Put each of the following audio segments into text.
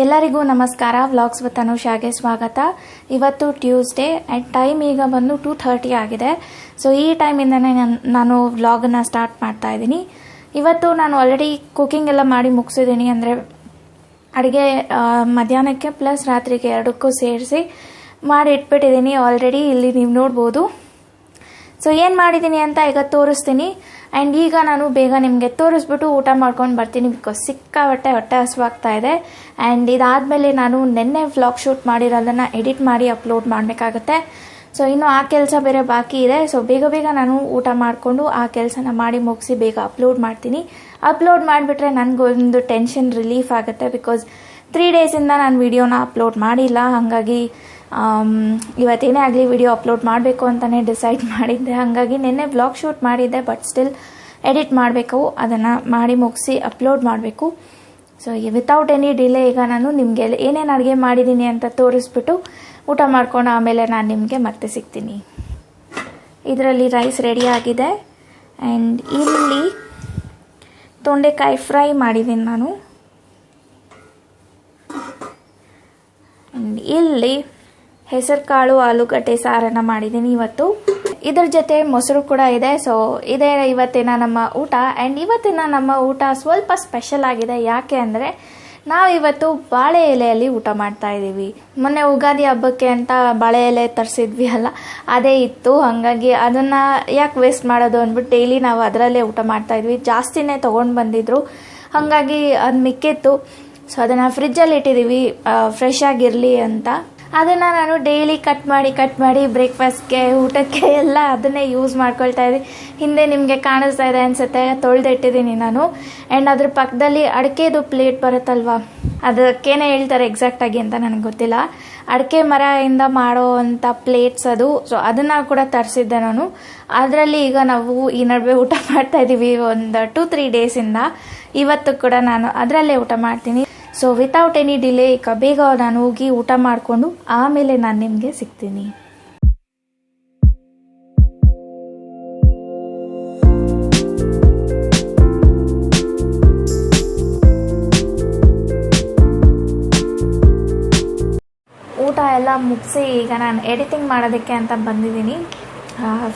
ಎಲ್ಲರಿಗೂ ನಮಸ್ಕಾರ. Vlogs with ಅನುಷಾಗೆ ಸ್ವಾಗತ. ಇವತ್ತು ಟ್ಯೂಸ್ಡೇ ಆ್ಯಂಡ್ ಟೈಮ್ ಈಗ ಬಂದು ಟೂ ಥರ್ಟಿ ಆಗಿದೆ. ಸೊ ಈ ಟೈಮಿಂದನೇ ನಾನು ನಾನು ವ್ಲಾಗನ್ನು ಸ್ಟಾರ್ಟ್ ಮಾಡ್ತಾ ಇದ್ದೀನಿ. ಇವತ್ತು ನಾನು ಆಲ್ರೆಡಿ ಕುಕಿಂಗ್ ಎಲ್ಲ ಮಾಡಿ ಮುಗಿಸಿದ್ದೀನಿ. ಅಂದರೆ ಅಡುಗೆ ಮಧ್ಯಾಹ್ನಕ್ಕೆ ಪ್ಲಸ್ ರಾತ್ರಿಗೆ ಎರಡಕ್ಕೂ ಸೇರಿಸಿ ಮಾಡಿ ಇಟ್ಬಿಟ್ಟಿದ್ದೀನಿ. ಆಲ್ರೆಡಿ ಇಲ್ಲಿ ನೀವು ನೋಡ್ಬೋದು. ಸೊ ಏನು ಮಾಡಿದ್ದೀನಿ ಅಂತ ಈಗ ತೋರಿಸ್ತೀನಿ. ಆ್ಯಂಡ್ ಈಗ ನಾನು ಬೇಗ ನಿಮಗೆ ತೋರಿಸ್ಬಿಟ್ಟು ಊಟ ಮಾಡ್ಕೊಂಡು ಬರ್ತೀನಿ ಬಿಕಾಸ್ ಸಿಕ್ಕಾಬಟ್ಟೆ ಹೊಟ್ಟೆ ಹಸುವಾಗ್ತಾ ಇದೆ. ಆ್ಯಂಡ್ ಇದಾದಮೇಲೆ ನಾನು ನಿನ್ನೆ ವ್ಲಾಗ್ ಶೂಟ್ ಮಾಡಿರೋದನ್ನು ಎಡಿಟ್ ಮಾಡಿ ಅಪ್ಲೋಡ್ ಮಾಡಬೇಕಾಗತ್ತೆ. ಸೊ ಇನ್ನು ಆ ಕೆಲಸ ಬೇರೆ ಬಾಕಿ ಇದೆ. ಸೊ ಬೇಗ ಬೇಗ ನಾನು ಊಟ ಮಾಡಿಕೊಂಡು ಆ ಕೆಲಸನ ಮಾಡಿ ಮುಗಿಸಿ ಬೇಗ ಅಪ್ಲೋಡ್ ಮಾಡ್ತೀನಿ. ಅಪ್ಲೋಡ್ ಮಾಡಿಬಿಟ್ರೆ ನನಗೊಂದು ಟೆನ್ಷನ್ ರಿಲೀಫ್ ಆಗುತ್ತೆ ಬಿಕಾಸ್ ತ್ರೀ ಡೇಸಿಂದ ನಾನು ವಿಡಿಯೋನ ಅಪ್ಲೋಡ್ ಮಾಡಿಲ್ಲ. ಹಾಗಾಗಿ ಇವತ್ತೇನೇ ಆಗಲಿ ವಿಡಿಯೋ ಅಪ್ಲೋಡ್ ಮಾಡಬೇಕು ಅಂತಲೇ ಡಿಸೈಡ್ ಮಾಡಿದ್ದೆ. ಹಾಗಾಗಿ ನಿನ್ನೆ ಬ್ಲಾಗ್ ಶೂಟ್ ಮಾಡಿದ್ದೆ ಬಟ್ ಸ್ಟಿಲ್ ಎಡಿಟ್ ಮಾಡಬೇಕು. ಅದನ್ನು ಮಾಡಿ ಮುಗಿಸಿ ಅಪ್ಲೋಡ್ ಮಾಡಬೇಕು. ಸೊ ವಿತೌಟ್ ಎನಿ ಡಿಲೇ ಈಗ ನಾನು ನಿಮಗೆ ಏನೇನು ಅಡುಗೆ ಮಾಡಿದ್ದೀನಿ ಅಂತ ತೋರಿಸ್ಬಿಟ್ಟು ಊಟ ಮಾಡ್ಕೊಂಡು ಆಮೇಲೆ ನಾನು ನಿಮಗೆ ಮತ್ತೆ ಸಿಗ್ತೀನಿ. ಇದರಲ್ಲಿ ರೈಸ್ ರೆಡಿ ಆಗಿದೆ. ಆ್ಯಂಡ್ ಇಲ್ಲಿ ತೊಂಡೆಕಾಯಿ ಫ್ರೈ ಮಾಡಿದ್ದೀನಿ ನಾನು. ಇಲ್ಲಿ ಹೆಸರು, ಕಾಳು ಆಲೂಗಡ್ಡೆ ಸಾರನ್ನ ಮಾಡಿದ್ದೀನಿ ಇವತ್ತು. ಇದ್ರ ಜೊತೆ ಮೊಸರು ಕೂಡ ಇದೆ. ಸೊ ಇದೇ ಇವತ್ತಿನ ನಮ್ಮ ಊಟ. ಆ್ಯಂಡ್ ಇವತ್ತಿನ ನಮ್ಮ ಊಟ ಸ್ವಲ್ಪ ಸ್ಪೆಷಲ್ ಆಗಿದೆ. ಯಾಕೆ ಅಂದರೆ ನಾವು ಇವತ್ತು ಬಾಳೆ ಎಲೆಯಲ್ಲಿ ಊಟ ಮಾಡ್ತಾ ಇದ್ದೀವಿ ಮೊನ್ನೆ ಉಗಾದಿ ಹಬ್ಬಕ್ಕೆ ಅಂತ ಬಾಳೆ ಎಲೆ ತರಿಸಿದ್ವಿ ಅಲ್ಲ, ಅದೇ ಇತ್ತು. ಹಾಗಾಗಿ ಅದನ್ನು ಯಾಕೆ ವೇಸ್ಟ್ ಮಾಡೋದು ಅಂದ್ಬಿಟ್ಟು ಡೈಲಿ ನಾವು ಅದರಲ್ಲೇ ಊಟ ಮಾಡ್ತಾ ಇದ್ವಿ. ಜಾಸ್ತಿನೇ ತೊಗೊಂಡು ಬಂದಿದ್ರು. ಹಾಗಾಗಿ ಅದು ಮಿಕ್ಕಿತ್ತು. ಸೊ ಅದನ್ನು ಫ್ರಿಜ್ಜಲ್ಲಿ ಇಟ್ಟಿದ್ದೀವಿ ಫ್ರೆಶ್ ಆಗಿರಲಿ ಅಂತ. ಅದನ್ನು ನಾನು ಡೈಲಿ ಕಟ್ ಮಾಡಿ ಕಟ್ ಮಾಡಿ ಬ್ರೇಕ್ಫಾಸ್ಟ್ಗೆ ಊಟಕ್ಕೆ ಎಲ್ಲ ಅದನ್ನೇ ಯೂಸ್ ಮಾಡ್ಕೊಳ್ತಾ ಇದ್ದೀನಿ ಹಿಂದೆ ನಿಮಗೆ ಕಾಣಿಸ್ತಾ ಇದೆ ಅನಿಸುತ್ತೆ, ತೊಳೆದಿಟ್ಟಿದ್ದೀನಿ ನಾನು. ಆ್ಯಂಡ್ ಅದ್ರ ಪಕ್ಕದಲ್ಲಿ ಅಡಿಕೆದು ಪ್ಲೇಟ್ ಬರುತ್ತಲ್ವಾ? ಅದಕ್ಕೇನೆ ಹೇಳ್ತಾರೆ ಎಕ್ಸಾಕ್ಟಾಗಿ ಅಂತ ನನಗೆ ಗೊತ್ತಿಲ್ಲ. ಅಡಿಕೆ ಮರದಿಂದ ಮಾಡೋ ಅಂಥ ಪ್ಲೇಟ್ಸ್ ಅದು. ಸೊ ಅದನ್ನು ಕೂಡ ತರಿಸಿದ್ದೆ ನಾನು. ಅದರಲ್ಲಿ ಈಗ ನಾವು ಈ ನಡುವೆ ಊಟ ಮಾಡ್ತಾ ಇದ್ದೀವಿ ಒಂದು ಟೂ ತ್ರೀ ಡೇಸಿಂದ ಇವತ್ತು ಕೂಡ ನಾನು ಅದರಲ್ಲೇ ಊಟ ಮಾಡ್ತೀನಿ. ಸೊ ವಿತೌಟ್ ಎನಿ ಡಿಲೇ ಈಗ ಬೇಗ ನಾನು ಹೋಗಿ ಊಟ ಮಾಡಿಕೊಂಡು ಆಮೇಲೆ ನಾನು ನಿಮಗೆ ಸಿಗ್ತೀನಿ. ಊಟ ಎಲ್ಲ ಮುಗಿಸಿ ಈಗ ನಾನು ಎಡಿಟಿಂಗ್ ಮಾಡೋದಕ್ಕೆ ಅಂತ ಬಂದಿದ್ದೀನಿ.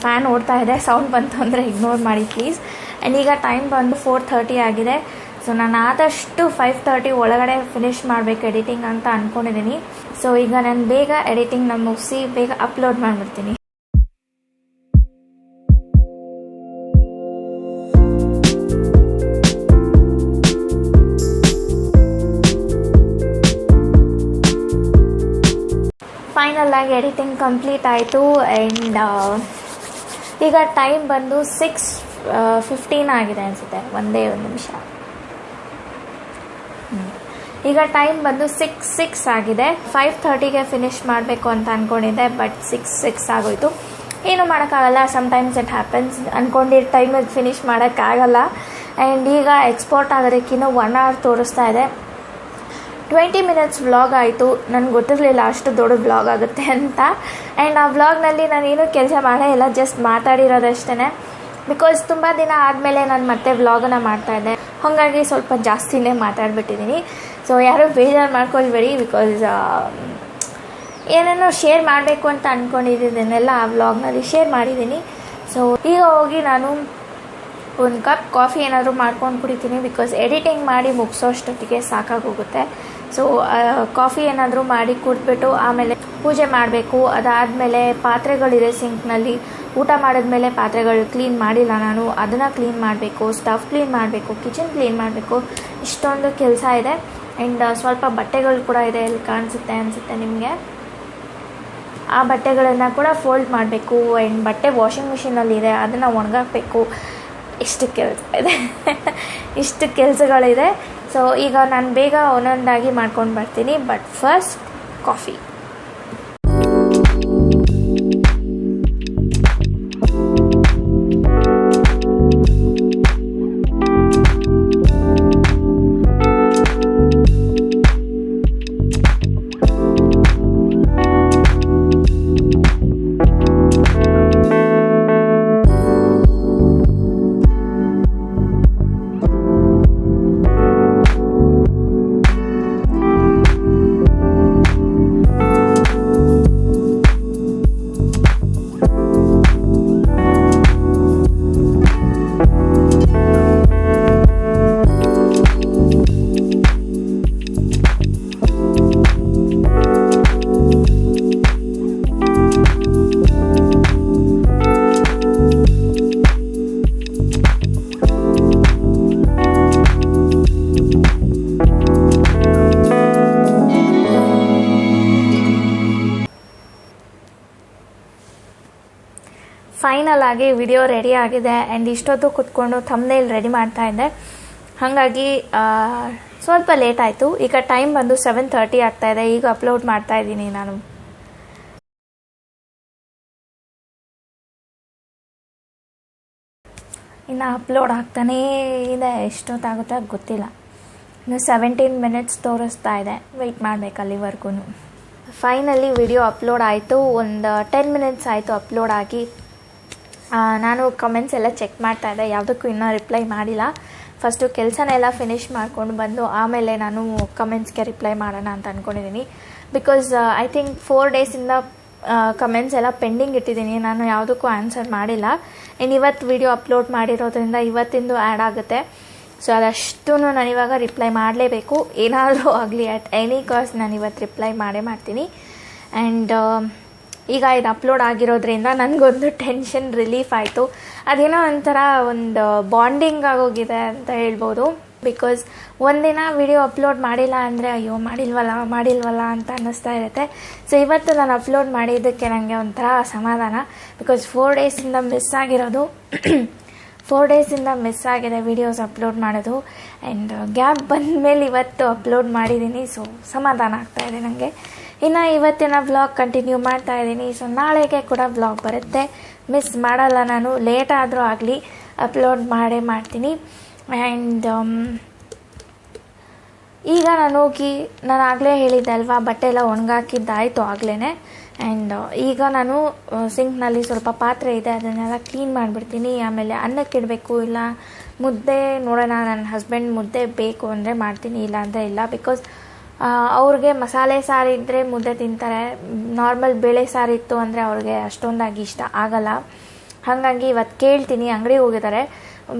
ಫ್ಯಾನ್ ಓಡ್ತಾ ಇದೆ ಸೌಂಡ್ ಬಂತು ಅಂದರೆ ಇಗ್ನೋರ್ ಮಾಡಿ ಪ್ಲೀಸ್ ಆ್ಯಂಡ್ ಈಗ ಟೈಮ್ ಬಂದು ಫೋರ್ ಥರ್ಟಿ ಆಗಿದೆ. ಸೊ ನಾನು ಆದಷ್ಟು ಫೈವ್ ತರ್ಟಿ ಒಳಗಡೆ ಫಿನಿಶ್ ಮಾಡಬೇಕು ಎಡಿಟಿಂಗ್ ಅಂತ ಅಂದ್ಕೊಂಡಿದ್ದೀನಿ ಸೊ ಈಗ ನಾನು ಬೇಗ ಎಡಿಟಿಂಗ್ನ ಮುಗಿಸಿ ಬೇಗ ಅಪ್ಲೋಡ್ ಮಾಡಿಬಿಡ್ತೀನಿ. ಫೈನಲ್ ಆಗಿ ಎಡಿಟಿಂಗ್ ಕಂಪ್ಲೀಟ್ ಆಯಿತು ಆ್ಯಂಡ್ ಈಗ ಟೈಮ್ ಬಂದು ಸಿಕ್ಸ್ ಫಿಫ್ಟೀನ್ ಆಗಿದೆ ಅನಿಸುತ್ತೆ. ಒಂದೇ ಒಂದು ನಿಮಿಷ. ಈಗ ಟೈಮ್ ಬಂದು ಸಿಕ್ಸ್ ಸಿಕ್ಸ್ ಆಗಿದೆ. ಫೈವ್ ಥರ್ಟಿಗೆ ಫಿನಿಶ್ ಮಾಡಬೇಕು ಅಂತ ಅಂದ್ಕೊಂಡಿದ್ದೆ ಬಟ್ ಸಿಕ್ಸ್ ಸಿಕ್ಸ್ ಆಗೋಯ್ತು. ಏನು ಮಾಡೋಕ್ಕಾಗಲ್ಲ ಸಮ್ಟೈಮ್ಸ್ ಇಟ್ ಹ್ಯಾಪನ್ಸ್ ಅಂದ್ಕೊಂಡಿದ್ದ ಟೈಮಿಗೆ ಫಿನಿಶ್ ಮಾಡೋಕ್ಕಾಗಲ್ಲ. ಆ್ಯಂಡ್ ಈಗ ಎಕ್ಸ್ಪೋರ್ಟ್ ಆಗೋದಕ್ಕಿಂತ ಒನ್ ಅವರ್ ತೋರಿಸ್ತಾ ಇದೆ. ಟ್ವೆಂಟಿ ಮಿನಿಟ್ಸ್ ವ್ಲಾಗ್ ಆಯಿತು. ನನಗೆ ಗೊತ್ತಿರಲಿಲ್ಲ ಅಷ್ಟು ದೊಡ್ಡ ವ್ಲಾಗ್ ಆಗುತ್ತೆ ಅಂತ. ಆ್ಯಂಡ್ ಆ ವ್ಲಾಗ್ನಲ್ಲಿ ನಾನು ಏನೂ ಕೆಲಸ ಮಾಡೇ ಇಲ್ಲ ಜಸ್ಟ್ ಮಾತಾಡಿರೋದಷ್ಟೇ ಬಿಕಾಸ್ ತುಂಬ ದಿನ ಆದಮೇಲೆ ನಾನು ಮತ್ತೆ ವ್ಲಾಗನ್ನು ಮಾಡ್ತಾಯಿದ್ದೆ ಹಾಗಾಗಿ ಸ್ವಲ್ಪ ಜಾಸ್ತಿನೇ ಮಾತಾಡ್ಬಿಟ್ಟಿದ್ದೀನಿ ಸೊ ಯಾರೂ ಬೇಜಾರು ಮಾಡ್ಕೊಳ್ಬೇಡಿ ಬಿಕಾಸ್ ಏನೇನೋ ಶೇರ್ ಮಾಡಬೇಕು ಅಂತ ಅಂದ್ಕೊಂಡಿದ್ದನ್ನೆಲ್ಲ ಆ ವ್ಲಾಗ್ನಲ್ಲಿ ಶೇರ್ ಮಾಡಿದ್ದೀನಿ ಸೊ ಈಗ ಹೋಗಿ ನಾನು ಒಂದು ಕಪ್ ಕಾಫಿ ಏನಾದರೂ ಮಾಡ್ಕೊಂಡು ಕುಡಿತೀನಿ ಬಿಕಾಸ್ ಎಡಿಟಿಂಗ್ ಮಾಡಿ ಮುಗಿಸೋಷ್ಟೊತ್ತಿಗೆ ಸಾಕಾಗೋಗುತ್ತೆ. ಸೊ ಕಾಫಿ ಏನಾದರೂ ಮಾಡಿ ಕುಡಿದ್ಬಿಟ್ಟು ಆಮೇಲೆ ಪೂಜೆ ಮಾಡಬೇಕು. ಅದಾದಮೇಲೆ ಪಾತ್ರೆಗಳಿದೆ ಸಿಂಕ್ನಲ್ಲಿ ಊಟ ಮಾಡಿದ್ಮೇಲೆ ಪಾತ್ರೆಗಳು ಕ್ಲೀನ್ ಮಾಡಿಲ್ಲ ನಾನು, ಅದನ್ನು ಕ್ಲೀನ್ ಮಾಡಬೇಕು ಸ್ಟಫ್ ಕ್ಲೀನ್ ಮಾಡಬೇಕು ಕಿಚನ್ ಕ್ಲೀನ್ ಮಾಡಬೇಕು, ಇಷ್ಟೊಂದು ಕೆಲಸ ಇದೆ. ಆ್ಯಂಡ್ ಸ್ವಲ್ಪ ಬಟ್ಟೆಗಳು ಕೂಡ ಇದೆ ಇಲ್ಲಿ ಕಾಣಿಸುತ್ತೆ ಅನಿಸುತ್ತೆ ನಿಮಗೆ. ಆ ಬಟ್ಟೆಗಳನ್ನು ಕೂಡ ಫೋಲ್ಡ್ ಮಾಡಬೇಕು ಆ್ಯಂಡ್ ಬಟ್ಟೆ ವಾಷಿಂಗ್ ಮಿಷಿನಲ್ಲಿದೆ ಅದನ್ನು ಒಣಗಾಕಬೇಕು. ಇಷ್ಟು ಕೆಲಸ ಇದೆ. ಇಷ್ಟು ಕೆಲಸಗಳಿದೆ. ಸೊ ಈಗ ನಾನು ಬೇಗ ಒಂದೊಂದಾಗಿ ಮಾಡ್ಕೊಂಡು ಬರ್ತೀನಿ ಬಟ್ ಫಸ್ಟ್ ಕಾಫಿ ಫೈನಲ್ ಆಗಿ ವಿಡಿಯೋ ರೆಡಿ ಆಗಿದೆ ಆ್ಯಂಡ್ ಇಷ್ಟೊತ್ತು ಕುತ್ಕೊಂಡು ಇಲ್ಲಿ ರೆಡಿ ಮಾಡ್ತಾ ಇದ್ದೆ. ಹಾಗಾಗಿ ಸ್ವಲ್ಪ ಲೇಟ್ ಆಯಿತು. ಈಗ ಟೈಮ್ ಬಂದು ಸೆವೆನ್ ಆಗ್ತಾ ಇದೆ. ಈಗ ಅಪ್ಲೋಡ್ ಮಾಡ್ತಾ ಇದ್ದೀನಿ ನಾನು. ಇನ್ನು ಅಪ್ಲೋಡ್ ಆಗ್ತಾನೇ ಇದೆ. ಎಷ್ಟೊತ್ತಾಗುತ್ತೆ ಗೊತ್ತಿಲ್ಲ. ಇನ್ನು ಸೆವೆಂಟೀನ್ ಮಿನಿಟ್ಸ್ ತೋರಿಸ್ತಾ ಇದೆ. ವೆಯ್ಟ್ ಮಾಡಬೇಕು ಅಲ್ಲಿವರೆಗೂ ಫೈನಲಿ ವಿಡಿಯೋ ಅಪ್ಲೋಡ್ ಆಯಿತು. ಒಂದು ಟೆನ್ ಮಿನಿಟ್ಸ್ ಆಯಿತು ಅಪ್ಲೋಡ್ ಆಗಿ. ನಾನು ಕಮೆಂಟ್ಸ್ ಎಲ್ಲ ಚೆಕ್ ಮಾಡ್ತಾ ಇದ್ದೆ, ಯಾವುದಕ್ಕೂ ಇನ್ನೂ ರಿಪ್ಲೈ ಮಾಡಿಲ್ಲ. ಫಸ್ಟು ಕೆಲಸನೆಲ್ಲ ಫಿನಿಷ್ ಮಾಡ್ಕೊಂಡು ಬಂದು, ಆಮೇಲೆ ನಾನು ಕಮೆಂಟ್ಸ್ಗೆ ರಿಪ್ಲೈ ಮಾಡೋಣ ಅಂತ ಅಂದ್ಕೊಂಡಿದ್ದೀನಿ ಬಿಕಾಸ್ ಐ ಥಿಂಕ್ ಫೋರ್ ಡೇಸಿಂದ ಕಮೆಂಟ್ಸ್ ಎಲ್ಲ ಪೆಂಡಿಂಗ್ ಇಟ್ಟಿದ್ದೀನಿ ನಾನು ಯಾವುದಕ್ಕೂ ಆನ್ಸರ್ ಮಾಡಿಲ್ಲ. ಇನ್ನು ಇವತ್ತು ವಿಡಿಯೋ ಅಪ್ಲೋಡ್ ಮಾಡಿರೋದ್ರಿಂದ ಇವತ್ತಿಂದು ಆ್ಯಡ್ ಆಗುತ್ತೆ. ಸೊ ಅದಷ್ಟು ನಾನು ಇವಾಗ ರಿಪ್ಲೈ ಮಾಡಲೇಬೇಕು. ಏನಾದರೂ ಆಗಲಿ ಅಟ್ ಎನಿ ಕಾಸ್ಟ್ ನಾನು ಇವತ್ತು ರಿಪ್ಲೈ ಮಾಡೇ ಮಾಡ್ತೀನಿ. ಆ್ಯಂಡ್ ಈಗ ಇದು ಅಪ್ಲೋಡ್ ಆಗಿರೋದ್ರಿಂದ ನನಗೊಂದು ಟೆನ್ಷನ್ ರಿಲೀಫ್ ಆಯಿತು. ಅದೇನೋ ಒಂಥರ ಒಂದು ಬಾಂಡಿಂಗ್ ಆಗೋಗಿದೆ ಅಂತ ಹೇಳ್ಬೋದು. ಬಿಕಾಸ್ ಒಂದಿನ ವಿಡಿಯೋ ಅಪ್ಲೋಡ್ ಮಾಡಿಲ್ಲ ಅಂದರೆ, ಅಯ್ಯೋ, ಮಾಡಿಲ್ವಲ್ಲ ಮಾಡಿಲ್ವಲ್ಲ ಅಂತ ಅನ್ನಿಸ್ತಾ ಇರುತ್ತೆ. ಸೊ ಇವತ್ತು ನಾನು ಅಪ್ಲೋಡ್ ಮಾಡಿದ್ದಕ್ಕೆ ನನಗೆ ಒಂಥರ ಸಮಾಧಾನ. ಬಿಕಾಸ್ ಫೋರ್ ಡೇಸಿಂದ ಮಿಸ್ ಆಗಿರೋದು. ಫೋರ್ ಡೇಸಿಂದ ಮಿಸ್ ಆಗಿದೆ ವಿಡಿಯೋಸ್ ಅಪ್ಲೋಡ್ ಮಾಡೋದು. ಆ್ಯಂಡ್ ಗ್ಯಾಪ್ ಬಂದ ಮೇಲೆ ಇವತ್ತು ಅಪ್ಲೋಡ್ ಮಾಡಿದ್ದೀನಿ ಸೊ ಸಮಾಧಾನ ಆಗ್ತಾ ಇದೆ ನನಗೆ ಇನ್ನು ಇವತ್ತಿನ ವ್ಲಾಗ್ ಕಂಟಿನ್ಯೂ ಮಾಡ್ತಾ ಇದ್ದೀನಿ. ಸೊ ನಾಳೆಗೆ ಕೂಡ ವ್ಲಾಗ್ ಬರುತ್ತೆ. ಮಿಸ್ ಮಾಡಲ್ಲ ನಾನು. ಲೇಟ್ ಆದರೂ ಆಗಲಿ ಅಪ್ಲೋಡ್ ಮಾಡೇ ಮಾಡ್ತೀನಿ. ಆ್ಯಂಡ್ ಈಗ ನಾನು ಹೋಗಿ, ನಾನು ಆಗಲೇ ಹೇಳಿದ್ದೆ ಅಲ್ವಾ, ಬಟ್ಟೆ ಎಲ್ಲ ಒಣಗಾಕಿದ್ದಾಯಿತು ಆಗಲೇ ಆ್ಯಂಡ್ ಈಗ ನಾನು ಸಿಂಕ್ನಲ್ಲಿ ಸ್ವಲ್ಪ ಪಾತ್ರೆ ಇದೆ, ಅದನ್ನೆಲ್ಲ ಕ್ಲೀನ್ ಮಾಡಿಬಿಡ್ತೀನಿ. ಆಮೇಲೆ ಅನ್ನಕ್ಕಿಡಬೇಕು ಇಲ್ಲ ಮುದ್ದೆ ನೋಡೋಣ, ನನ್ನ ಹಸ್ಬೆಂಡ್ ಮುದ್ದೆ ಬೇಕು ಅಂದರೆ ಮಾಡ್ತೀನಿ ಇಲ್ಲ ಅಂದರೆ ಇಲ್ಲ. ಬಿಕಾಸ್ ಅವ್ರಿಗೆ ಮಸಾಲೆ ಸಾರು ಇದ್ದರೆ ಮುದ್ದೆ ತಿಂತಾರೆ. ನಾರ್ಮಲ್ ಬೇಳೆ ಸಾರು ಇತ್ತು ಅಂದರೆ ಅವ್ರಿಗೆ ಅಷ್ಟೊಂದಾಗಿ ಇಷ್ಟ ಆಗಲ್ಲ. ಹಾಗಾಗಿ ಇವತ್ತು ಕೇಳ್ತೀನಿ ಅಂಗಡಿಗೆ ಹೋಗಿದ್ದಾರೆ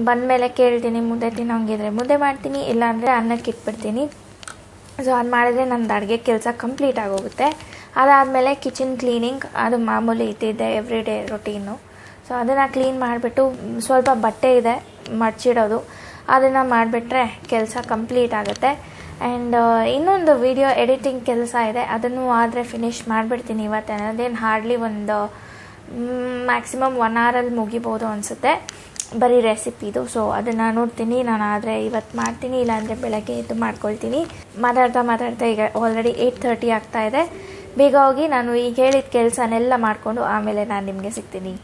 ಬಂದಮೇಲೆ ಕೇಳ್ತೀನಿ, ಮುದ್ದೆ ತಿನ್ನೋಂಗಿದ್ರೆ ಮುದ್ದೆ ಮಾಡ್ತೀನಿ ಇಲ್ಲಾಂದರೆ ಅನ್ನಕ್ಕೆ ಇಟ್ಬಿಡ್ತೀನಿ. ಸೊ ಅದು ಮಾಡಿದ್ರೆ ನಂದು ಅಡುಗೆ ಕೆಲಸ ಕಂಪ್ಲೀಟ್ ಆಗೋಗುತ್ತೆ. ಅದಾದಮೇಲೆ ಕಿಚನ್ ಕ್ಲೀನಿಂಗ್ ಅದು ಮಾಮೂಲಿ ಇದ್ದಿದ್ದೆ ಎವ್ರಿ ಡೇ ರೊಟೀನು ಸೊ ಅದನ್ನು ಕ್ಲೀನ್ ಮಾಡಿಬಿಟ್ಟು ಸ್ವಲ್ಪ ಬಟ್ಟೆ ಇದೆ, ಮಡ್ಚಿಡೋದು. ಅದನ್ನು ಮಾಡಿಬಿಟ್ರೆ ಕೆಲಸ ಕಂಪ್ಲೀಟ್ ಆಗುತ್ತೆ. ಆ್ಯಂಡ್ ಇನ್ನೊಂದು ವಿಡಿಯೋ ಎಡಿಟಿಂಗ್ ಕೆಲಸ ಇದೆ. ಅದನ್ನು ಆದರೆ ಫಿನಿಶ್ ಮಾಡಿಬಿಡ್ತೀನಿ ಇವತ್ತು. ಅದೇನು ಹಾರ್ಡ್ಲಿ ಒಂದು ಮ್ಯಾಕ್ಸಿಮಮ್ ಒನ್ ಅವರಲ್ಲಿ ಮುಗಿಬೋದು ಅನಿಸುತ್ತೆ. ಬರೀ ರೆಸಿಪಿದು ಸೊ ಅದನ್ನು ನೋಡ್ತೀನಿ. ನಾನು ಆದರೆ ಇವತ್ತು ಮಾಡ್ತೀನಿ. ಇಲ್ಲಾಂದರೆ ಬೆಳಗ್ಗೆ ಇದು ಮಾಡ್ಕೊಳ್ತೀನಿ. ಮಾತಾಡ್ತಾ ಮಾತಾಡ್ತಾ ಈಗ ಆಲ್ರೆಡಿ ಏಯ್ಟ್ ತರ್ಟಿ ಆಗ್ತಾ ಇದೆ. ಬೇಗ ಹೋಗಿ ನಾನು ಈಗ ಹೇಳಿದ ಕೆಲಸನೆಲ್ಲ ಮಾಡಿಕೊಂಡು ಆಮೇಲೆ ನಾನು ನಿಮಗೆ ಸಿಗ್ತೀನಿ.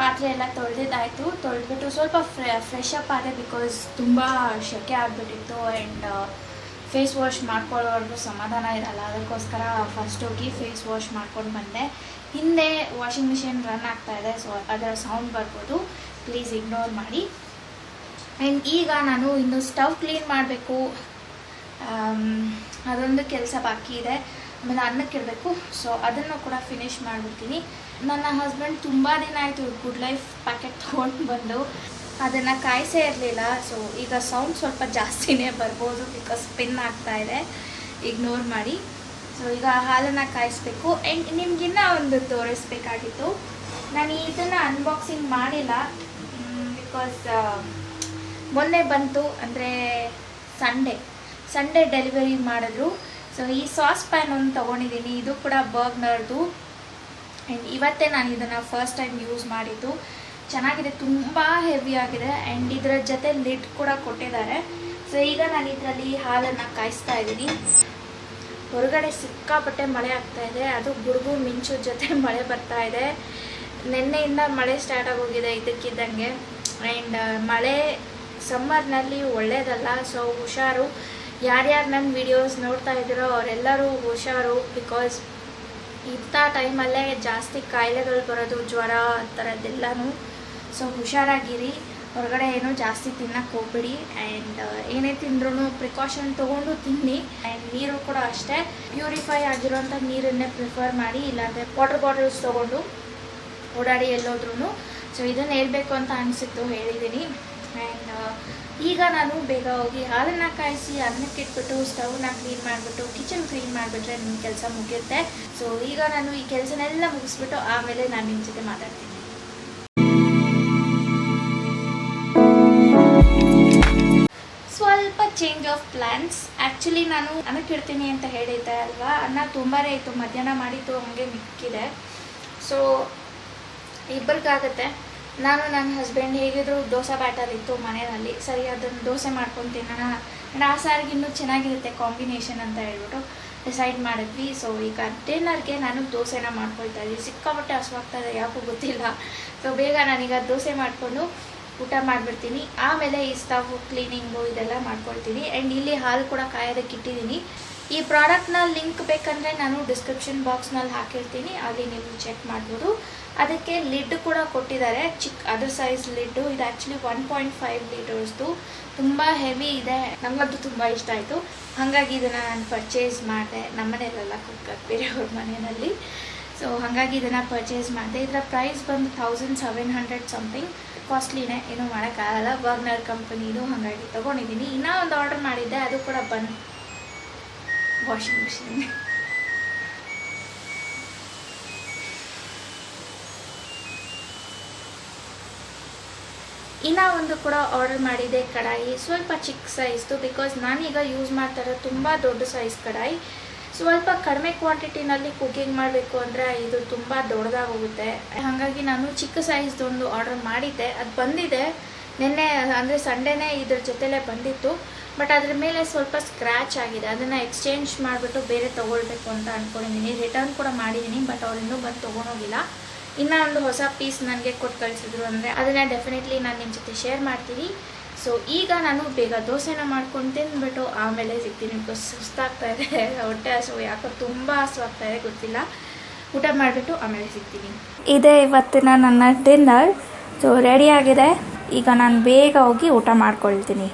ಪಾತ್ರೆ ಎಲ್ಲ ತೊಳೆದಿದ್ದಾಯಿತು. ತೊಳೆದ್ಬಿಟ್ಟು ಸ್ವಲ್ಪ ಫ್ರೆ ಫ್ರೆಶ್ ಅಪ್ ಆದೆ ಬಿಕಾಸ್ ತುಂಬ ಶೆಕೆ ಆಗಿಬಿಟ್ಟಿತ್ತು ಆ್ಯಂಡ್ ಫೇಸ್ ವಾಶ್ ಮಾಡ್ಕೊಳ್ಳೋವರೆಗೂ ಸಮಾಧಾನ ಇರಲ್ಲ. ಅದಕ್ಕೋಸ್ಕರ ಫಸ್ಟ್ ಹೋಗಿ ಫೇಸ್ ವಾಶ್ ಮಾಡ್ಕೊಂಡು ಬಂದೆ. ಹಿಂದೆ ವಾಷಿಂಗ್ ಮಿಷಿನ್ ರನ್ ಆಗ್ತಾ ಇದೆ ಸೊ ಅದರ ಸೌಂಡ್ ಬರ್ಬೋದು. ಪ್ಲೀಸ್ ಇಗ್ನೋರ್ ಮಾಡಿ. ಆ್ಯಂಡ್ ಈಗ ನಾನು ಇನ್ನು ಸ್ಟವ್ ಕ್ಲೀನ್ ಮಾಡಬೇಕು. ಅದೊಂದು ಕೆಲಸ ಬಾಕಿ ಇದೆ. ಆಮೇಲೆ ಅನ್ನಕ್ಕಿರಬೇಕು. ಸೊ ಅದನ್ನು ಕೂಡ ಫಿನಿಶ್ ಮಾಡಿಬಿಡ್ತೀನಿ. ನನ್ನ ಹಸ್ಬೆಂಡ್ ತುಂಬ ದಿನ ಆಯಿತು ಗುಡ್ ಲೈಫ್ ಪ್ಯಾಕೆಟ್ ತೊಗೊಂಡು ಬಂದು. ಅದನ್ನು ಕಾಯಿಸೇ ಇರಲಿಲ್ಲ. ಸೊ ಈಗ ಸೌಂಡ್ ಸ್ವಲ್ಪ ಜಾಸ್ತಿನೇ ಬರ್ಬೋದು ಬಿಕಾಸ್ ಸ್ಪಿನ್ ಆಗ್ತಾ ಇದೆ. ಇಗ್ನೋರ್ ಮಾಡಿ. ಸೊ ಈಗ ಹಾಲನ್ನು ಕಾಯಿಸ್ಬೇಕು. ಆ್ಯಂಡ್ ನಿಮಗಿನ್ನ ಒಂದು ತೋರಿಸ್ಬೇಕಾಗಿತ್ತು. ನಾನು ಇದನ್ನು ಅನ್ಬಾಕ್ಸಿಂಗ್ ಮಾಡಿಲ್ಲ. ಬಿಕಾಸ್ ಮೊನ್ನೆ ಬಂತು. ಅಂದರೆ ಸಂಡೇ ಸಂಡೇ ಡೆಲಿವರಿ ಮಾಡಿದ್ರು. ಸೊ ಈ ಸಾಸ್ ಪ್ಯಾನ್ ಒಂದು ತೊಗೊಂಡಿದ್ದೀನಿ. ಇದು ಕೂಡ ಬರ್ಗ್ನರ್ದು. ಆ್ಯಂಡ್ ಇವತ್ತೇ ನಾನು ಇದನ್ನು ಫಸ್ಟ್ ಟೈಮ್ ಯೂಸ್ ಮಾಡಿದ್ದು. ಚೆನ್ನಾಗಿದೆ, ತುಂಬ ಹೆವಿ ಆಗಿದೆ. ಆ್ಯಂಡ್ ಇದರ ಜೊತೆ ಲಿಡ್ ಕೂಡ ಕೊಟ್ಟಿದ್ದಾರೆ. ಸೊ ಈಗ ನಾನು ಇದರಲ್ಲಿ ಹಾಲನ್ನು ಕಾಯಿಸ್ತಾ ಇದ್ದೀನಿ. ಹೊರಗಡೆ ಸಿಕ್ಕಾಪಟ್ಟೆ ಮಳೆ ಆಗ್ತಾ ಇದೆ. ಅದು ಗುಡುಗು ಮಿಂಚು ಜೊತೆ ಮಳೆ ಬರ್ತಾ ಇದೆ. ನಿನ್ನೆಯಿಂದ ಮಳೆ ಸ್ಟಾರ್ಟ್ ಆಗೋಗಿದೆ ಇದಕ್ಕಿದ್ದಂಗೆ. ಆ್ಯಂಡ್ ಮಳೆ ಸಮ್ಮರ್ನಲ್ಲಿ ಒಳ್ಳೆಯದಲ್ಲ ಸೊ ಹುಷಾರು. ಯಾರ್ಯಾರು ನನ್ನ ವಿಡಿಯೋಸ್ ನೋಡ್ತಾ ಇದ್ದೀರೋ ಅವರೆಲ್ಲರೂ ಹುಷಾರು ಬಿಕಾಸ್ ಇಂಥ ಟೈಮಲ್ಲೇ ಜಾಸ್ತಿ ಕಾಯಿಲೆಗಳು ಬರೋದು, ಜ್ವರ ಆ ಥರದ್ದೆಲ್ಲನೂ ಸೊ ಹುಷಾರಾಗಿರಿ. ಹೊರಗಡೆ ಏನೂ ಜಾಸ್ತಿ ತಿನ್ನಕ್ಕೆ ಹೋಗ್ಬಿಡಿ. ಆ್ಯಂಡ್ ಏನೇ ತಿಂದ್ರೂ ಪ್ರಿಕಾಷನ್ ತೊಗೊಂಡು ತಿನ್ನಿ. ಆ್ಯಂಡ್ ನೀರು ಕೂಡ ಅಷ್ಟೇ. ಪ್ಯೂರಿಫೈ ಆಗಿರೋಂಥ ನೀರನ್ನೇ ಪ್ರಿಫರ್ ಮಾಡಿ, ಇಲ್ಲಾಂದರೆ ವಾಟರ್ ಬಾಟಲ್ಸ್ ತೊಗೊಂಡು ಓಡಾಡಿ ಎಲ್ಲೋದ್ರೂ ಸೊ ಇದನ್ನು ಹೇಳ್ಬೇಕು ಅಂತ ಅನಿಸಿತ್ತು ಹೇಳಿದ್ದೀನಿ ಆ್ಯಂಡ್ ಈಗ ನಾನು ಬೇಗ ಹೋಗಿ ಹಾಲನ್ನು ಕಾಯಿಸಿ ಅನ್ನಕ್ಕೆ ಇಟ್ಬಿಟ್ಟು ಸ್ಟವ್ನ ಕ್ಲೀನ್ ಮಾಡಿಬಿಟ್ಟು ಕಿಚನ್ ಕ್ಲೀನ್ ಮಾಡಿಬಿಟ್ರೆ ನಿಮ್ಮ ಕೆಲಸ ಮುಗಿಯುತ್ತೆ. ಸೊ ಈಗ ನಾನು ಈ ಕೆಲಸನೆಲ್ಲ ಮುಗಿಸ್ಬಿಟ್ಟು ಆಮೇಲೆ ನಾನು ನಿಮ್ಮ ಜೊತೆ ಮಾತಾಡ್ತೀನಿ. ಸ್ವಲ್ಪ ಚೇಂಜ್ ಆಫ್ ಪ್ಲ್ಯಾನ್ಸ್ ಆ್ಯಕ್ಚುಲಿ ನಾನು ಅನ್ನಕ್ಕೆ ಇಡ್ತೀನಿ ಅಂತ ಹೇಳಿದ್ದೆ ಅಲ್ವಾ? ಅನ್ನ ತುಂಬಾ ಇತ್ತು. ಮಧ್ಯಾಹ್ನ ಮಾಡಿದ್ದು ಹಾಗೆ ಮಿಕ್ಕಿದೆ. ಸೊ ಇಬ್ಬರಿಗಾಗುತ್ತೆ. ನಾನು ನನ್ನ ಹಸ್ಬೆಂಡ್ ಹೇಗಿದ್ರು ದೋಸೆ ಬ್ಯಾಟರ್ ಇತ್ತು ಮನೆಯಲ್ಲಿ. ಸರಿ, ಅದನ್ನು ದೋಸೆ ಮಾಡ್ಕೊಂಡು ತಿನ್ನೋಣ. ಆ್ಯಂಡ್ ಆ ಸಾರಿಗೆ ಇನ್ನೂ ಚೆನ್ನಾಗಿರುತ್ತೆ ಕಾಂಬಿನೇಷನ್ ಅಂತ ಹೇಳ್ಬಿಟ್ಟು ಡಿಸೈಡ್ ಮಾಡಿದ್ವಿ. ಸೊ ಈಗ ಡಿನ್ನರ್ಗೆ ನಾನು ದೋಸೆನ ಮಾಡ್ಕೊಳ್ತಾ ಇದ್ದೀನಿ. ಸಿಕ್ಕಾಪಟ್ಟೆ ಹಸುವಾಗ್ತಾ ಇದೆ, ಯಾಕೂ ಗೊತ್ತಿಲ್ಲ. ಸೊ ಬೇಗ ನಾನೀಗ ದೋಸೆ ಮಾಡಿಕೊಂಡು ಊಟ ಮಾಡಿಬಿಡ್ತೀನಿ. ಆಮೇಲೆ ಈ ಸ್ಟವ್ ಕ್ಲೀನಿಂಗು ಇದೆಲ್ಲ ಮಾಡ್ಕೊಳ್ತೀನಿ. ಆ್ಯಂಡ್ ಇಲ್ಲಿ ಹಾಲು ಕೂಡ ಕಾಯೋದಕ್ಕೆ ಇಟ್ಟಿದ್ದೀನಿ ಈ ಪ್ರಾಡಕ್ಟ್ನ ಲಿಂಕ್ ಬೇಕಂದರೆ ನಾನು ಡಿಸ್ಕ್ರಿಪ್ಷನ್ ಬಾಕ್ಸ್ನಲ್ಲಿ ಹಾಕಿರ್ತೀನಿ, ಅಲ್ಲಿ ನೀವು ಚೆಕ್ ಮಾಡ್ಬೋದು. ಅದಕ್ಕೆ ಲಿಡ್ ಕೂಡ ಕೊಟ್ಟಿದ್ದಾರೆ. ಚಿಕ್ಕ ಅದರ್ ಸೈಜ್ ಲಿಡ್ಡು ಇದು ಆ್ಯಕ್ಚುಲಿ ಒನ್ ಪಾಯಿಂಟ್ ಫೈವ್ ಲೀಟರ್ಸ್ದು ತುಂಬ ಹೆವಿ ಇದೆ. ನಮಗಂತೂ ತುಂಬ ಇಷ್ಟ ಆಯಿತು. ಹಾಗಾಗಿ ಇದನ್ನು ನಾನು ಪರ್ಚೇಸ್ ಮಾಡಿದೆ. ನಮ್ಮನೇಲೆಲ್ಲ ಕುಕ್ಕರ್ ಬೇರೆಯವ್ರ ಮನೆಯಲ್ಲಿ. ಸೊ ಹಾಗಾಗಿ ಇದನ್ನು ಪರ್ಚೇಸ್ ಮಾಡಿದೆ. ಇದರ ಪ್ರೈಸ್ ಬಂದು ಥೌಸಂಡ್ ಸೆವೆನ್ ಹಂಡ್ರೆಡ್ ಸಮಥಿಂಗ್ ಕಾಸ್ಟ್ಲಿನೇ ಏನೂ ಮಾಡೋಕ್ಕಾಗಲ್ಲ. ಬರ್ನರ್ ಕಂಪನಿದು ಹಾಗಾಗಿ ತೊಗೊಂಡಿದ್ದೀನಿ. ಇನ್ನೂ ಒಂದು ಆರ್ಡರ್ ಮಾಡಿದ್ದೆ. ಅದು ಕೂಡ ಬಂದು ವಾಷಿಂಗ್ ಮಿಷಿನ್ ಇನ್ನ ಒಂದು ಕೂಡ ಆರ್ಡರ್ ಮಾಡಿದೆ ಕಡಾಯಿ. ಸ್ವಲ್ಪ ಚಿಕ್ಕ ಸೈಜ್ದು ಬಿಕಾಸ್ ನಾನೀಗ ಯೂಸ್ ಮಾಡ್ತಾ ಇರೋ ತುಂಬ ದೊಡ್ಡ ಸೈಜ್ ಕಡಾಯಿ. ಸ್ವಲ್ಪ ಕಡಿಮೆ ಕ್ವಾಂಟಿಟಿನಲ್ಲಿ ಕುಕ್ಕಿಂಗ್ ಮಾಡಬೇಕು ಅಂದರೆ ಇದು ತುಂಬ ದೊಡ್ಡದಾಗಿ ಹೋಗುತ್ತೆ ಹಾಗಾಗಿ ನಾನು ಚಿಕ್ಕ ಸೈಜ್ದೊಂದು ಆರ್ಡರ್ ಮಾಡಿದ್ದೆ. ಅದು ಬಂದಿದೆ. ನಿನ್ನೆ ಅಂದರೆ ಸಂಡೇನೇ ಇದ್ರ ಜೊತೆಲೇ ಬಂದಿತ್ತು. ಬಟ್ ಅದ್ರ ಮೇಲೆ ಸ್ವಲ್ಪ ಸ್ಕ್ರ್ಯಾಚ್ ಆಗಿದೆ. ಅದನ್ನು ಎಕ್ಸ್ಚೇಂಜ್ ಮಾಡಿಬಿಟ್ಟು ಬೇರೆ ತಗೊಳ್ಬೇಕು ಅಂತ ಅಂದ್ಕೊಂಡಿದ್ದೀನಿ ರಿಟರ್ನ್ ಕೂಡ ಮಾಡಿದ್ದೀನಿ ಬಟ್ ಅವ್ರು ಇನ್ನೂ ಬಂದು ತಗೊಂಡೋಗಿಲ್ಲ. ಇನ್ನೂ ಒಂದು ಹೊಸ ಪೀಸ್ ನನಗೆ ಕೊಟ್ಟು ಕಳಿಸಿದ್ರು ಅಂದರೆ ಅದನ್ನು ಡೆಫಿನೆಟ್ಲಿ ನಾನು ನಿಮ್ಮ ಜೊತೆ ಶೇರ್ ಮಾಡ್ತೀನಿ. ಸೊ ಈಗ ನಾನು ಬೇಗ ದೋಸೆನ ಮಾಡ್ಕೊಂಡು ತಿಂದ್ಬಿಟ್ಟು ಆಮೇಲೆ ಸಿಗ್ತೀನಿ. ಬಿಕಾಸ್ ಸುಸ್ತಾಗ್ತಾ ಇದೆ. ಹೊಟ್ಟೆ ಹಸು ಯಾಕೋ ತುಂಬ ಹಸುವಾಗ್ತಾ ಇದೆ ಗೊತ್ತಿಲ್ಲ. ಊಟ ಮಾಡಿಬಿಟ್ಟು ಆಮೇಲೆ ಸಿಗ್ತೀನಿ. ಇದೇ ಇವತ್ತಿನ ನನ್ನ ಡಿನ್ನರ್ ಸೊ ರೆಡಿ ಆಗಿದೆ. ಈಗ ನಾನು ಬೇಗ ಹೋಗಿ ಊಟ ಮಾಡ್ಕೊಳ್ತೀನಿ.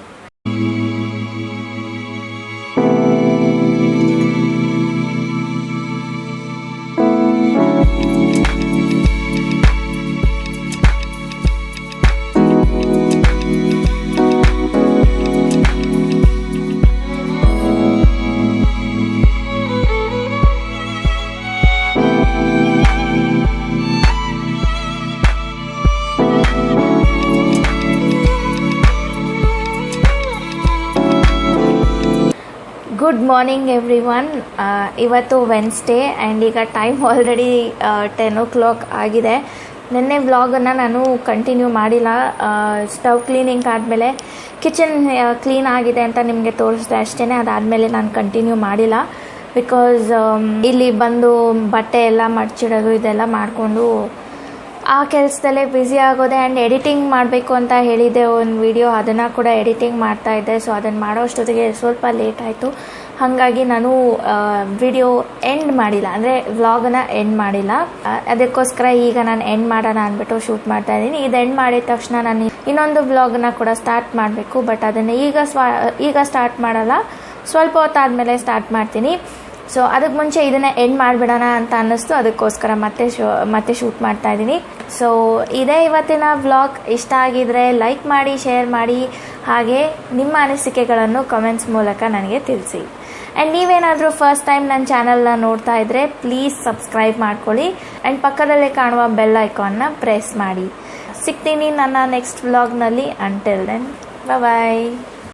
ಗುಡ್ ಮಾರ್ನಿಂಗ್ ಎವ್ರಿ ಒನ್ ಇವತ್ತು ವೆನ್ಸ್ಡೇ ಆ್ಯಂಡ್ ಈಗ time already ten o'clock ಆಗಿದೆ. ನಿನ್ನೆ ವ್ಲಾಗನ್ನು ನಾನು ಕಂಟಿನ್ಯೂ ಮಾಡಿಲ್ಲ. ಸ್ಟವ್ ಕ್ಲೀನಿಂಗ್ ಆದಮೇಲೆ ಕಿಚನ್ ಕ್ಲೀನ್ ಆಗಿದೆ ಅಂತ ನಿಮಗೆ ತೋರಿಸ್ದೆ ಅಷ್ಟೇ ಅದಾದಮೇಲೆ ನಾನು ಕಂಟಿನ್ಯೂ ಮಾಡಿಲ್ಲ. ಬಿಕಾಸ್ ಇಲ್ಲಿ ಬಂದು ಬಟ್ಟೆ ಎಲ್ಲ ಮಡ್ಚಿಡೋದು ಇದೆಲ್ಲ ಮಾಡಿಕೊಂಡು ಆ ಕೆಲಸದಲ್ಲೇ ಬ್ಯುಸಿ ಆಗೋದೆ ಆ್ಯಂಡ್ ಎಡಿಟಿಂಗ್ ಮಾಡಬೇಕು ಅಂತ ಹೇಳಿದ್ದೆ ಒಂದು ವಿಡಿಯೋ ಅದನ್ನು ಕೂಡ ಎಡಿಟಿಂಗ್ ಮಾಡ್ತಾ ಇದ್ದೆ. ಸೊ ಅದನ್ನು ಮಾಡೋ ಅಷ್ಟೊತ್ತಿಗೆ ಸ್ವಲ್ಪ ಲೇಟ್ ಆಯಿತು. ಹಾಗಾಗಿ ನಾನು ವಿಡಿಯೋ ಎಂಡ್ ಮಾಡಿಲ್ಲ. ಅಂದರೆ ವ್ಲಾಗನ್ನು ಎಂಡ್ ಮಾಡಿಲ್ಲ. ಅದಕ್ಕೋಸ್ಕರ ಈಗ ನಾನು ಎಂಡ್ ಮಾಡೋಣ ಅಂದ್ಬಿಟ್ಟು ಶೂಟ್ ಮಾಡ್ತಾ ಇದ್ದೀನಿ. ಇದು ಎಂಡ್ ಮಾಡಿದ ತಕ್ಷಣ ನಾನು ಇನ್ನೊಂದು ವ್ಲಾಗನ್ನ ಕೂಡ ಸ್ಟಾರ್ಟ್ ಮಾಡಬೇಕು. ಬಟ್ ಅದನ್ನು ಈಗ ಈಗ ಸ್ಟಾರ್ಟ್ ಮಾಡಲ್ಲ. ಸ್ವಲ್ಪ ಹೊತ್ತಾದಮೇಲೆ ಸ್ಟಾರ್ಟ್ ಮಾಡ್ತೀನಿ. ಸೊ ಅದಕ್ಕೆ ಮುಂಚೆ ಇದನ್ನು ಎಂಡ್ ಮಾಡಿಬಿಡೋಣ ಅಂತ ಅನ್ನಿಸ್ತು. ಅದಕ್ಕೋಸ್ಕರ ಮತ್ತೆ ಶೋ, ಮತ್ತೆ ಶೂಟ್ ಮಾಡ್ತಾ ಇದ್ದೀನಿ. ಸೊ ಇದೇ ಇವತ್ತಿನ ವ್ಲಾಗ್ ಇಷ್ಟ ಆಗಿದ್ರೆ ಲೈಕ್ ಮಾಡಿ ಶೇರ್ ಮಾಡಿ. ಹಾಗೆ ನಿಮ್ಮ ಅನಿಸಿಕೆಗಳನ್ನು ಕಮೆಂಟ್ಸ್ ಮೂಲಕ ನನಗೆ ತಿಳಿಸಿ. ಆ್ಯಂಡ್ ನೀವೇನಾದರೂ ಫಸ್ಟ್ ಟೈಮ್ ನನ್ನ ಚಾನಲ್ನ ನೋಡ್ತಾ ಇದ್ದರೆ ಪ್ಲೀಸ್ ಸಬ್ಸ್ಕ್ರೈಬ್ ಮಾಡ್ಕೊಳ್ಳಿ. ಆ್ಯಂಡ್ ಪಕ್ಕದಲ್ಲೇ ಕಾಣುವ ಬೆಲ್ ಐಕಾನ್ನ ಪ್ರೆಸ್ ಮಾಡಿ. ಸಿಗ್ತೀನಿ ನನ್ನ ನೆಕ್ಸ್ಟ್ ವ್ಲಾಗ್ನಲ್ಲಿ ಅಂಟಿಲ್ ದೆನ್ ಬಾಯ್